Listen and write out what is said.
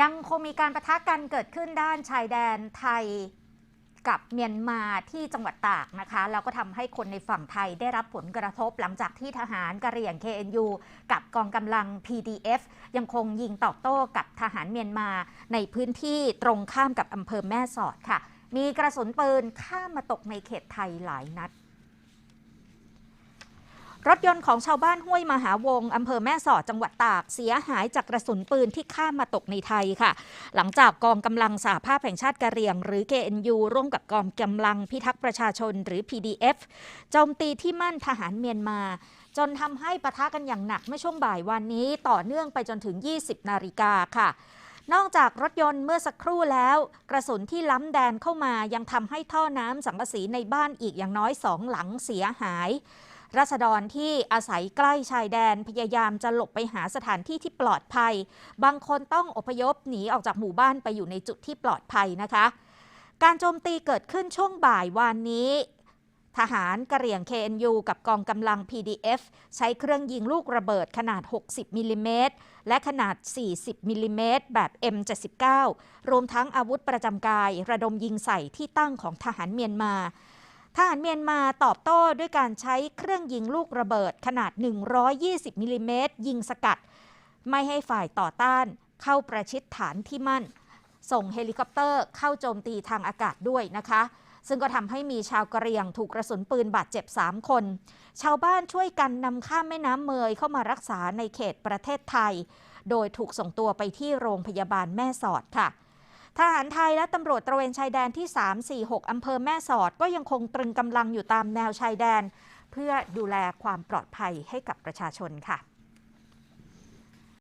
ยังคงมีการประทะกันเกิดขึ้นด้านชายแดนไทยกับเมียนมาที่จังหวัดตากนะคะแล้วก็ทำให้คนในฝั่งไทยได้รับผลกระทบหลังจากที่ทหารกะเหรี่ยง KNU กับกองกำลัง PDF ยังคงยิงตอบโต้กับทหารเมียนมาในพื้นที่ตรงข้ามกับอำเภอแม่สอดค่ะ มีกระสุนปืนข้ามมาตกในเขตไทยหลายนัด รถยนต์ของชาวบ้านห้วยมหาวงอำเภอแม่สอดจังหวัดตาก เสียหายจากกระสุนปืนที่ข้ามมาตกในไทยค่ะ หลังจากกองกำลังสหภาพแห่งชาติกะเหรี่ยง หรือ KNU ร่วมกับกองกำลังพิทักษ์ประชาชนหรือ PDF โจมตีที่มั่นทหารเมียนมา จนทำให้ปะทะกันอย่างหนักเมื่อช่วงบ่ายวันนี้ต่อเนื่องไปจนถึง 20 นาฬิกาค่ะนอกจากรถยนต์เมื่อสักครู่แล้ว กระสุนที่ล้ำแดนเข้ามายังทำให้ท่อน้ำสังกะสีในบ้านอีกอย่างน้อยสองหลังเสียหาย รัษฎรที่อาศัยใกล้ชายแดนพยายามจะหลบไปหาสถานที่ที่ปลอดภัย บางคนต้องอพยพหนีออกจากหมู่บ้านไปอยู่ในจุดที่ปลอดภัยนะคะ การโจมตีเกิดขึ้นช่วงบ่ายวานนี้ทหารกะเหรี่ยง KNU กับกองกำลัง PDF ใช้เครื่องยิงลูกระเบิดขนาด 60 มิลลิเมตร และขนาด 40 มิลลิเมตร แบบ M79 รวมทั้งอาวุธประจำกาย ระดมยิงใส่ที่ตั้งของทหารเมียนมา ทหารเมียนมาตอบโต้ด้วยการใช้เครื่องยิงลูกระเบิดขนาด 120มิลลิเมตรยิงสกัด ไม่ให้ฝ่ายต่อต้านเข้าประชิดฐานที่มั่น ส่งเฮลิคอปเตอร์เข้าโจมตีทางอากาศด้วยนะคะ ซึ่งก็ทำให้มีชาวกะเหรี่ยงถูกกระสุนปืนบาดเจ็บ 3 คน ชาวบ้านช่วยกันนำข้ามแม่น้ำเมยเข้ามารักษาในเขตประเทศไทย โดยถูกส่งตัวไปที่โรงพยาบาลแม่สอดค่ะ ทหารไทยและตำรวจตระเวนชายแดนที่ 3 4 6 อำเภอแม่สอดก็ยังคงตรึงกำลังอยู่ตามแนวชายแดน เพื่อดูแลความปลอดภัยให้กับประชาชนค่ะ